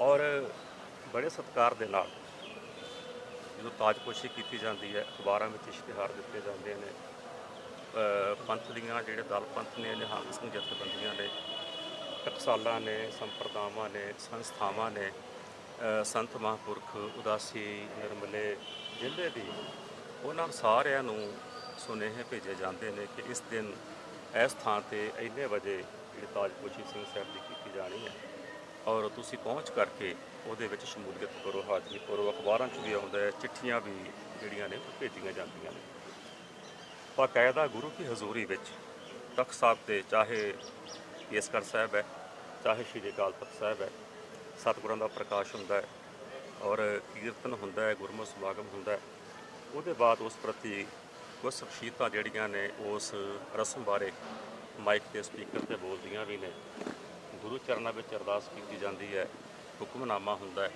ਔਰ ਬੜੇ ਸਤਿਕਾਰ ਦੇ ਨਾਲ ਜਦੋਂ ਤਾਜਪੋਸ਼ੀ ਕੀਤੀ ਜਾਂਦੀ ਹੈ, ਅਖਬਾਰਾਂ ਵਿੱਚ ਇਸ਼ਤਿਹਾਰ ਦਿੱਤੇ ਜਾਂਦੇ ਨੇ ਪੰਥ ਦੀਆਂ ਜਿਹੜੇ ਦਲ ਪੰਥ ਨੇ, ਨਿਹੰਗ ਸਿੰਘ ਜਥੇਬੰਦੀਆਂ ਨੇ, ਟਕਸਾਲਾਂ ਨੇ, ਸੰਪਰਦਾਵਾਂ ਨੇ, ਸੰਸਥਾਵਾਂ ਨੇ ਸੰਤ ਮਹਾਂਪੁਰਖ, ਉਦਾਸੀ, ਨਿਰਮਲੇ ਜ਼ਿਲ੍ਹੇ ਦੀ ਉਹਨਾਂ ਸਾਰਿਆਂ ਨੂੰ ਸੁਨੇਹੇ ਭੇਜੇ ਜਾਂਦੇ ਨੇ ਕਿ ਇਸ ਦਿਨ ਇਸ ਥਾਂ ਤੇ ਇੰਨੇ ਵਜੇ ਜਿਹੜੀ ਤਾਜਪੋਸ਼ੀ ਸਿੰਘ ਸਾਹਿਬ ਦੀ ਕੀਤੀ ਜਾਣੀ ਹੈ। ਔਰ ਤੁਸੀਂ ਪਹੁੰਚ ਕਰਕੇ ਉਹਦੇ ਵਿੱਚ ਸ਼ਮੂਲੀਅਤ ਕਰੋ ਹਾਜ਼ਰੀ ਕਰੋ ਅਖਬਾਰਾਂ 'ਚ ਵੀ ਆਉਂਦਾ ਹੈ, ਚਿੱਠੀਆਂ ਵੀ ਜਿਹੜੀਆਂ ਨੇ ਉਹ ਭੇਜੀਆਂ ਜਾਂਦੀਆਂ ਨੇ। ਬਾਕਾਇਦਾ ਗੁਰੂ ਕੀ ਹਜ਼ੂਰੀ ਵਿੱਚ ਤਖਤ ਸਾਹਿਬ ਤੇ ਚਾਹੇ ਕੇਸਗੜ੍ਹ ਸਾਹਿਬ ਹੈ, ਚਾਹੇ ਸ਼੍ਰੀ ਅਕਾਲ ਤਖਤ ਸਾਹਿਬ ਹੈ, ਸਤਿਗੁਰਾਂ ਦਾ ਪ੍ਰਕਾਸ਼ ਹੁੰਦਾ ਹੈ ਔਰ ਕੀਰਤਨ ਹੁੰਦਾ ਹੈ ਗੁਰਮਤਿ ਸਮਾਗਮ ਹੁੰਦਾ ਹੈ, ਉਹਦੇ ਬਾਅਦ ਉਸ ਪ੍ਰਤੀ ਕੁਝ ਸ਼ਖਸੀਅਤਾਂ ਜਿਹੜੀਆਂ ਨੇ ਉਸ ਰਸਮ ਬਾਰੇ ਮਾਈਕ ਤੇ ਸਪੀਕਰ ਤੇ ਬੋਲਦੀਆਂ ਵੀ ਨੇ। ਗੁਰੂ ਚਰਨਾਂ ਵਿੱਚ ਅਰਦਾਸ ਕੀਤੀ ਜਾਂਦੀ ਹੈ, ਹੁਕਮਨਾਮਾ ਹੁੰਦਾ ਹੈ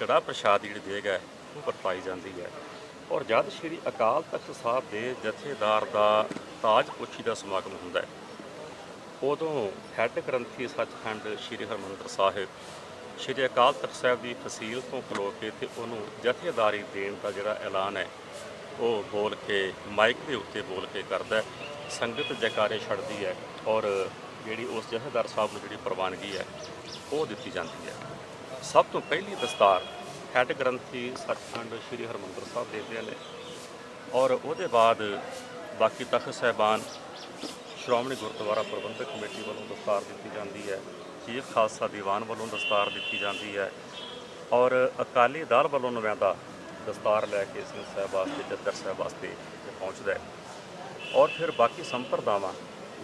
ਕੜਾ ਪ੍ਰਸ਼ਾਦ ਜਿਹੜੀ ਦੇਗ ਹੈ, ਉਹ ਵਰਤਾਈ ਜਾਂਦੀ ਹੈ। ਔਰ ਜਦ ਸ਼੍ਰੀ ਅਕਾਲ ਤਖਤ ਸਾਹਿਬ ਦੇ ਜਥੇਦਾਰ ਦਾ ਤਾਜ ਪੁੱਛੀ ਦਾ ਸਮਾਗਮ ਹੁੰਦਾ ਹੈ, ਉਦੋਂ ਹੈੱਡ ਗ੍ਰੰਥੀ ਸੱਚਖੰਡ ਸ਼੍ਰੀ ਹਰਮੰਦਰ ਸਾਹਿਬ, ਸ਼੍ਰੀ ਅਕਾਲ ਤਖਤ ਸਾਹਿਬ ਦੀ ਫਸੀਲ ਤੋਂ ਖਲੋ ਕੇ ਤੇ ਉਹਨੂੰ ਜਥੇਦਾਰੀ ਦੇਣ ਦਾ ਜਿਹੜਾ ਐਲਾਨ ਹੈ, ਉਹ ਬੋਲ ਕੇ, ਮਾਈਕ ਦੇ ਉੱਤੇ ਬੋਲ ਕੇ ਕਰਦਾ ਸੰਗਤ ਜੈਕਾਰੇ ਛੱਡਦੀ ਹੈ ਔਰ ਜਿਹੜੀ ਉਸ ਜਥੇਦਾਰ ਸਾਹਿਬ ਨੂੰ ਜਿਹੜੀ ਪ੍ਰਵਾਨਗੀ ਹੈ, ਉਹ ਦਿੱਤੀ ਜਾਂਦੀ ਹੈ। ਸਭ ਤੋਂ ਪਹਿਲੀ ਦਸਤਾਰ ਹੈੱਡ ਗ੍ਰੰਥੀ ਸੱਚਖੰਡ ਸ਼੍ਰੀ ਹਰਮੰਦਰ ਸਾਹਿਬ ਦੇਦੇ ਨੇ। ਔਰ ਉਹਦੇ ਬਾਅਦ ਬਾਕੀ ਤਖਤ ਸਾਹਿਬਾਨ ਸ਼੍ਰੋਮਣੀ ਗੁਰਦੁਆਰਾ ਪ੍ਰਬੰਧਕ ਕਮੇਟੀ ਵੱਲੋਂ ਦਸਤਾਰ ਦਿੱਤੀ ਜਾਂਦੀ ਹੈ। ਚੀਫ ਖਾਲਸਾ ਦੀਵਾਨ ਵੱਲੋਂ ਦਸਤਾਰ ਦਿੱਤੀ ਜਾਂਦੀ ਹੈ। ਔਰ ਅਕਾਲੀ ਦਲ ਵੱਲੋਂ ਨੁਮਾਇੰਦਾ ਦਸਤਾਰ ਲੈ ਕੇ ਸਿੰਘ ਸਾਹਿਬ ਵਾਸਤੇ, ਜੱਦਰ ਸਾਹਿਬ ਵਾਸਤੇ ਪਹੁੰਚਦਾ ਹੈ। ਔਰ ਫਿਰ ਬਾਕੀ ਸੰਪਰਦਾਵਾਂ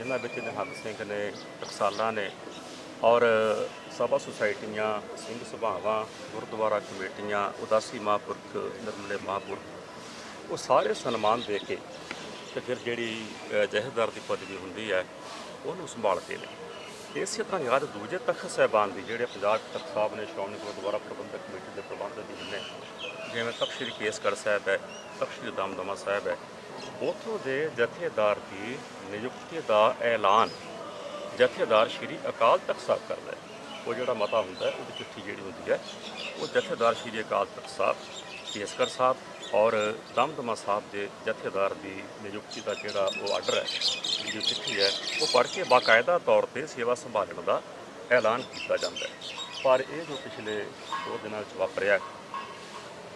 ਜਿਨ੍ਹਾਂ ਵਿੱਚ ਨਿਹੰਗ ਸਿੰਘ ਨੇ ਟਕਸਾਲਾਂ ਨੇ ਔਰ ਸਭਾ ਸੁਸਾਇਟੀਆਂ ਸਿੰਘ ਸਭਾਵਾਂ ਗੁਰਦੁਆਰਾ ਕਮੇਟੀਆਂ ਉਦਾਸੀ ਮਹਾਂਪੁਰਖ ਨਿਰਮਲੇ ਮਹਾਂਪੁਰਖ ਉਹ ਸਾਰੇ ਸਨਮਾਨ ਦੇ ਕੇ ਤੇ ਫਿਰ ਜਿਹੜੀ ਅ, ਦੀ ਪਦਵੀ ਹੁੰਦੀ ਹੈ ਉਹਨੂੰ ਸੰਭਾਲਦੇ ਨੇ। ਇਸੇ ਤਰ੍ਹਾਂ ਯਾਦ ਦੂਜੇ ਤਖਤ ਸਾਹਿਬਾਨ ਦੀ ਜਿਹੜੇ ਪੰਜਾਬ ਤਖਤ ਸਾਹਿਬ ਨੇ ਸ਼੍ਰੋਮਣੀ ਗੁਰਦੁਆਰਾ ਪ੍ਰਬੰਧਕ ਕਮੇਟੀ ਦੇ ਪ੍ਰਬੰਧ ਅਧੀਨ ਨੇ ਜਿਵੇਂ ਤਖਤ ਸ੍ਰੀ ਕੇਸਗੜ੍ਹ ਸਾਹਿਬ ਹੈ ਤਖਤ ਸ੍ਰੀ ਦਮਦਮਾ ਸਾਹਿਬ ਹੈ ਉਥੋਂ ਦੇ ਜਥੇਦਾਰ ਦੀ ਨਿਯੁਕਤੀ ਦਾ ਐਲਾਨ। ਜਥੇਦਾਰ ਸ਼੍ਰੀ ਅਕਾਲ ਤਖਤ ਸਾਹਿਬ ਕਰਦਾ ਹੈ ਉਹ ਜਿਹੜਾ ਮਤਾ ਹੁੰਦਾ ਹੈ, ਉਹਦੀ ਚਿੱਠੀ ਜਿਹੜੀ ਹੁੰਦੀ ਹੈ, ਉਹ ਜਥੇਦਾਰ ਸ਼੍ਰੀ ਅਕਾਲ ਤਖਤ ਸਾਹਿਬ ਕੇਸਕਰ ਸਾਹਿਬ ਔਰ ਦਮਦਮਾ ਸਾਹਿਬ ਦੇ ਜਥੇਦਾਰ ਦੀ ਨਿਯੁਕਤੀ ਦਾ ਜਿਹੜਾ ਉਹ ਆਰਡਰ ਹੈ, ਜਿਹੜੀ ਚਿੱਠੀ ਹੈ, ਉਹ ਪੜ੍ਹ ਕੇ ਬਾਕਾਇਦਾ ਤੌਰ ਤੇ ਸੇਵਾ ਸੰਭਾਲਣ ਦਾ ਐਲਾਨ ਕੀਤਾ ਜਾਂਦਾ ਹੈ। ਪਰ ਇਹ ਜੋ ਪਿਛਲੇ ਦੋ ਦਿਨਾਂ ਵਿੱਚ ਵਾਪਰਿਆ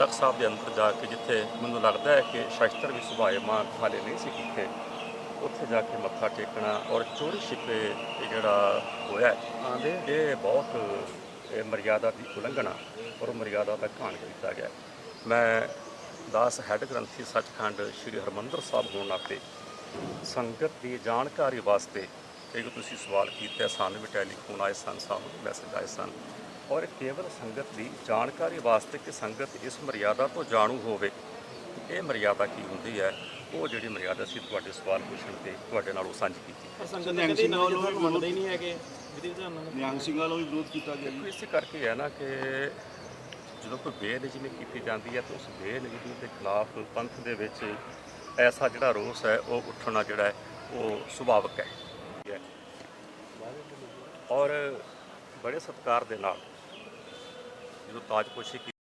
ਤਖਤ ਸਾਹਿਬ ਦੇ ਅੰਦਰ ਜਾ ਕੇ ਜਿੱਥੇ ਮੈਨੂੰ ਲੱਗਦਾ ਹੈ ਕਿ ਸ਼ਸਤਰ ਵੀ ਸੁਭਾਏਮਾਨ ਹਾਲੇ ਨਹੀਂ ਸੀ ਕੀਤੇ ਉੱਥੇ ਜਾ ਕੇ ਮੱਥਾ ਟੇਕਣਾ ਔਰ ਚੋਰੀ ਛਿਪੇ ਜਿਹੜਾ ਹੋਇਆ ਹੈ, ਇਹ ਬਹੁਤ ਇਹ ਮਰਿਆਦਾ ਦੀ ਉਲੰਘਣਾ ਔਰ ਮਰਿਆਦਾ ਦਾ ਘਾਣ ਕੀਤਾ ਗਿਆ ਮੈਂ ਦਾਸ ਹੈੱਡ ਗ੍ਰੰਥੀ ਸੱਚਖੰਡ ਸ੍ਰੀ ਹਰਮੰਦਰ ਸਾਹਿਬ ਹੋਣ ਨਾਤੇ ਸੰਗਤ ਦੀ ਜਾਣਕਾਰੀ ਵਾਸਤੇ ਇੱਕ ਤੁਸੀਂ ਸਵਾਲ ਕੀਤਾ ਸਾਨੂੰ ਵੀ ਟੈਲੀਫੋਨ ਆਏ ਸਨ ਸਾਨੂੰ ਮੈਸੇਜ ਆਏ ਸਨ। ਔਰ ਕੇਵਲ ਸੰਗਤ ਦੀ ਜਾਣਕਾਰੀ ਵਾਸਤੇ ਕਿ ਸੰਗਤ ਇਸ ਮਰਿਆਦਾ ਤੋਂ ਜਾਣੂ ਹੋਵੇ। ਇਹ ਮਰਿਆਦਾ ਕੀ ਹੁੰਦੀ ਹੈ? ਉਹ ਜਿਹੜੀ ਮਰਿਆਦਾ ਸੀ ਤੁਹਾਡੇ ਸਵਾਲ ਪੁੱਛਣ ਤੇ ਤੁਹਾਡੇ ਨਾਲ ਉਹ ਸਾਂਝੀ ਕੀਤੀ। ਪਰ ਸੰਗਤ ਦੇ ਕਦੇ ਨਵੇਂ ਜਥਾ ਨੂੰ ਮੰਨਦੇ ਹੀ ਨਹੀਂ ਹੈਗੇ। ਵਿਧੀ ਵਿਧਾਨ ਨਾਲ। ਨਿਹੰਗ ਸਿੰਘਾਂ ਵੱਲੋਂ ਵੀ ਵਿਰੋਧ ਕੀਤਾ ਗਿਆ ਇਸੇ ਕਰਕੇ ਹੈ ਨਾ ਕਿ ਜਦੋਂ ਕੋਈ ਬੇਨਿਜਮੀ ਕੀਤੀ ਜਾਂਦੀ ਹੈ ਤਾਂ ਉਸ ਬੇਨਿਜਮੀ ਦੇ ਖਿਲਾਫ ਪੰਥ ਦੇ ਵਿੱਚ ਐਸਾ ਜਿਹੜਾ ਰੋਸ ਹੈ ਉਹ ਉੱਠਣਾ ਜਿਹੜਾ ਹੈ ਉਹ ਸੁਭਾਵਕ ਹੈ। ਔਰ ਬੜੇ ਸਤਿਕਾਰ ਦੇ ਨਾਲ ਜਦੋਂ ਤਾਜਪੋਸ਼ੀ